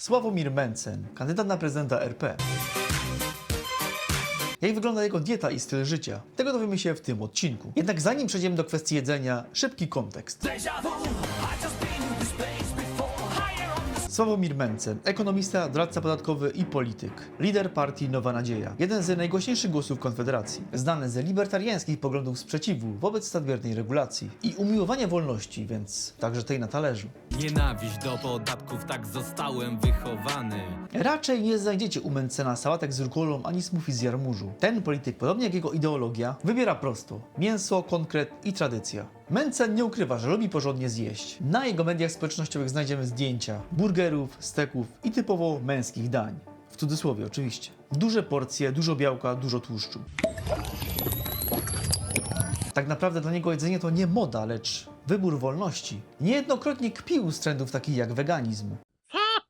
Sławomir Mencen, kandydat na prezydenta RP. Jak wygląda jego dieta i styl życia? Tego dowiemy się w tym odcinku. Jednak zanim przejdziemy do kwestii jedzenia, szybki kontekst. Sławomir Mencen, ekonomista, doradca podatkowy i polityk. Lider partii Nowa Nadzieja. Jeden z najgłośniejszych głosów Konfederacji. Znany z libertariańskich poglądów sprzeciwu wobec nadmiernej regulacji i umiłowania wolności, więc także tej na talerzu. Nienawiść do podatków, tak zostałem wychowany. Raczej nie znajdziecie u Mencena sałatek z rukolą ani smoothie z jarmużu. Ten polityk, podobnie jak jego ideologia, wybiera prosto mięso, konkret i tradycja. Mencen nie ukrywa, że lubi porządnie zjeść. Na jego mediach społecznościowych znajdziemy zdjęcia burgerów, steków i typowo męskich dań. W cudzysłowie oczywiście. Duże porcje, dużo białka, dużo tłuszczu. Tak naprawdę dla niego jedzenie to nie moda, lecz wybór wolności. Niejednokrotnie kpił z trendów takich jak weganizm.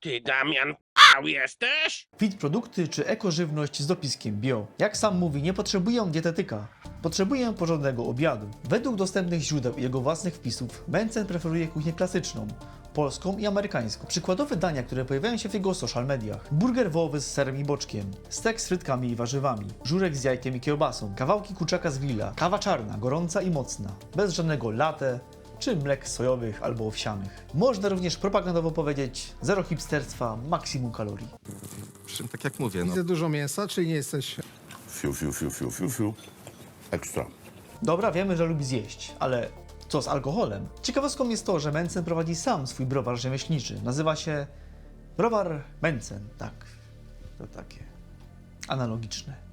Ty, Damian, p***ł jesteś? Fit produkty czy ekożywność z dopiskiem bio. Jak sam mówi, nie potrzebuję dietetyka. Potrzebuję porządnego obiadu. Według dostępnych źródeł i jego własnych wpisów, Mencen preferuje kuchnię klasyczną, polską i amerykańską. Przykładowe dania, które pojawiają się w jego social mediach. Burger wołowy z serem i boczkiem, stek z frytkami i warzywami, żurek z jajkiem i kiełbasą, kawałki kurczaka z grilla, kawa czarna, gorąca i mocna, bez żadnego latte, czy mlek sojowych albo owsianych. Można również propagandowo powiedzieć zero hipsterstwa, maksimum kalorii. Przy czym tak jak mówię, no, Widzę dużo mięsa, czy nie jesteś Fiu, fiu, fiu, fiu, fiu, fiu. Ekstra. Dobra, wiemy, że lubi zjeść, ale co z alkoholem? Ciekawostką jest to, że Mencen prowadzi sam swój browar rzemieślniczy. Nazywa się Browar Mencen. Tak, to takie analogiczne.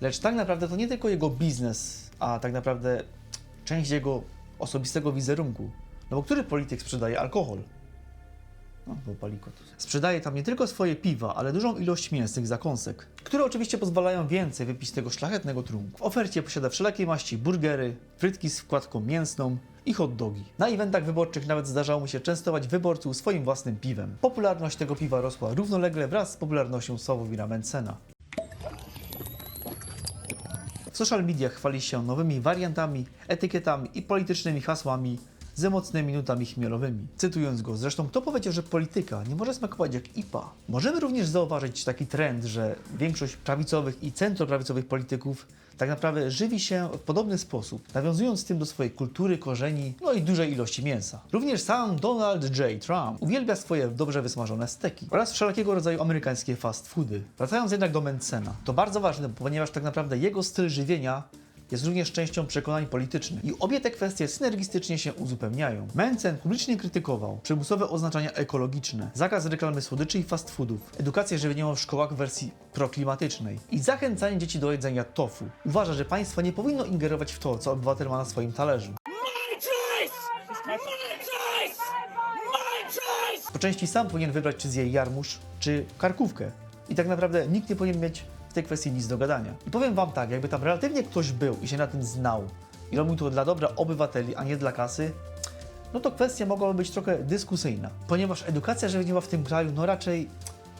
Lecz tak naprawdę to nie tylko jego biznes, a tak naprawdę część jego osobistego wizerunku. No bo który polityk sprzedaje alkohol? No, bo palikot. Sprzedaje tam nie tylko swoje piwa, ale dużą ilość mięsnych zakąsek, które oczywiście pozwalają więcej wypić tego szlachetnego trunku. W ofercie posiada wszelakiej maści burgery, frytki z wkładką mięsną i hot dogi. Na eventach wyborczych nawet zdarzało mu się częstować wyborców swoim własnym piwem. Popularność tego piwa rosła równolegle wraz z popularnością Sławomira Mencena. Social mediach chwali się nowymi wariantami, etykietami i politycznymi hasłami ze mocnymi nutami chmielowymi. Cytując go, zresztą kto powiedział, że polityka nie może smakować jak IPA? Możemy również zauważyć taki trend, że większość prawicowych i centroprawicowych polityków tak naprawdę żywi się w podobny sposób, nawiązując tym do swojej kultury, korzeni, no i dużej ilości mięsa. Również sam Donald J. Trump uwielbia swoje dobrze wysmażone steki oraz wszelkiego rodzaju amerykańskie fast foody. Wracając jednak do Mencena, to bardzo ważne, ponieważ tak naprawdę jego styl żywienia jest również częścią przekonań politycznych i obie te kwestie synergistycznie się uzupełniają. Mencen publicznie krytykował przymusowe oznaczania ekologiczne, zakaz reklamy słodyczy i fast foodów, edukację żywieniową w szkołach w wersji proklimatycznej i zachęcanie dzieci do jedzenia tofu. Uważa, że państwo nie powinno ingerować w to, co obywatel ma na swoim talerzu. Po części sam powinien wybrać, czy zje jarmuż, czy karkówkę. I tak naprawdę nikt nie powinien mieć tej kwestii nic do gadania. I powiem Wam tak, jakby tam relatywnie ktoś był i się na tym znał i robił to dla dobra obywateli, a nie dla kasy, no to kwestia mogłaby być trochę dyskusyjna. Ponieważ edukacja żywieniowa w tym kraju no raczej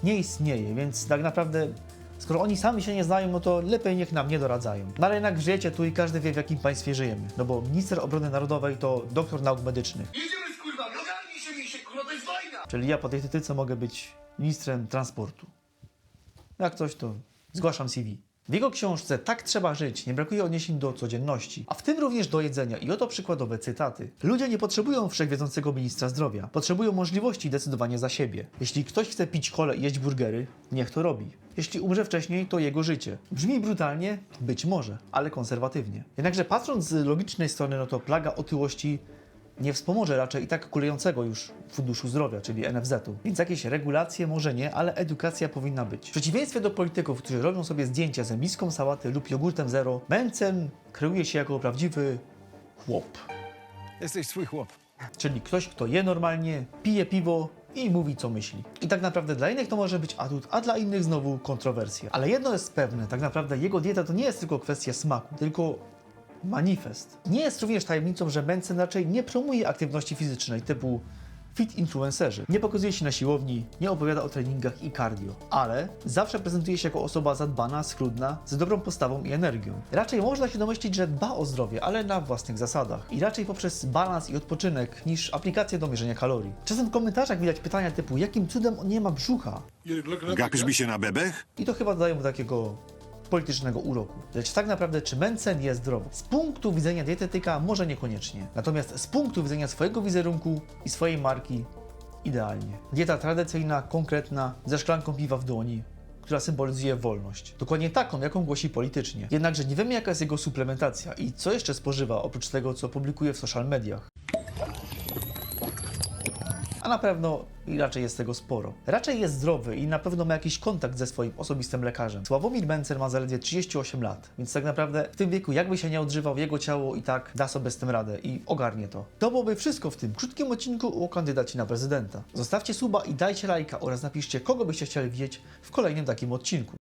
nie istnieje, więc tak naprawdę skoro oni sami się nie znają, no to lepiej niech nam nie doradzają. No ale jednak żyjecie tu i każdy wie w jakim państwie żyjemy. No bo minister obrony narodowej to doktor nauk medycznych. Jedziemy kurwa, ogarnij się mi się, kurwa, to jest wojna! Czyli ja po tej tytylce mogę być ministrem transportu. Jak coś, to zgłaszam CV. W jego książce Tak trzeba żyć nie brakuje odniesień do codzienności, a w tym również do jedzenia. I oto przykładowe cytaty. Ludzie nie potrzebują wszechwiedzącego ministra zdrowia. Potrzebują możliwości decydowania za siebie. Jeśli ktoś chce pić kole i jeść burgery, niech to robi. Jeśli umrze wcześniej, to jego życie. Brzmi brutalnie? Być może, ale konserwatywnie. Jednakże patrząc z logicznej strony, no to plaga otyłości nie wspomoże raczej i tak kulejącego już Funduszu Zdrowia, czyli NFZ-u. Więc jakieś regulacje może nie, ale edukacja powinna być. W przeciwieństwie do polityków, którzy robią sobie zdjęcia ze miską sałaty lub jogurtem zero, Mencen kreuje się jako prawdziwy chłop. Jesteś swój chłop. Czyli ktoś, kto je normalnie, pije piwo i mówi, co myśli. I tak naprawdę dla innych to może być atut, a dla innych znowu kontrowersja. Ale jedno jest pewne, tak naprawdę jego dieta to nie jest tylko kwestia smaku, tylko manifest. Nie jest również tajemnicą, że Mencen raczej nie promuje aktywności fizycznej typu fit influencerzy. Nie pokazuje się na siłowni, nie opowiada o treningach i cardio, ale zawsze prezentuje się jako osoba zadbana, schludna, z dobrą postawą i energią. Raczej można się domyślić, że dba o zdrowie, ale na własnych zasadach. I raczej poprzez balans i odpoczynek niż aplikację do mierzenia kalorii. Czasem w komentarzach widać pytania typu jakim cudem on nie ma brzucha? Gapisz mi się na bebech? I to chyba dodaje mu takiego politycznego uroku. Lecz tak naprawdę, czy Mencen jest zdrowy? Z punktu widzenia dietetyka może niekoniecznie. Natomiast z punktu widzenia swojego wizerunku i swojej marki idealnie. Dieta tradycyjna, konkretna, ze szklanką piwa w dłoni, która symbolizuje wolność. Dokładnie taką, jaką głosi politycznie. Jednakże nie wiemy, jaka jest jego suplementacja i co jeszcze spożywa, oprócz tego, co publikuje w social mediach a na pewno i raczej jest tego sporo. Raczej jest zdrowy i na pewno ma jakiś kontakt ze swoim osobistym lekarzem. Sławomir Mencen ma zaledwie 38 lat, więc tak naprawdę w tym wieku jakby się nie odżywał, jego ciało i tak da sobie z tym radę i ogarnie to. To byłoby wszystko w tym krótkim odcinku o kandydacie na prezydenta. Zostawcie suba i dajcie lajka oraz napiszcie, kogo byście chcieli widzieć w kolejnym takim odcinku.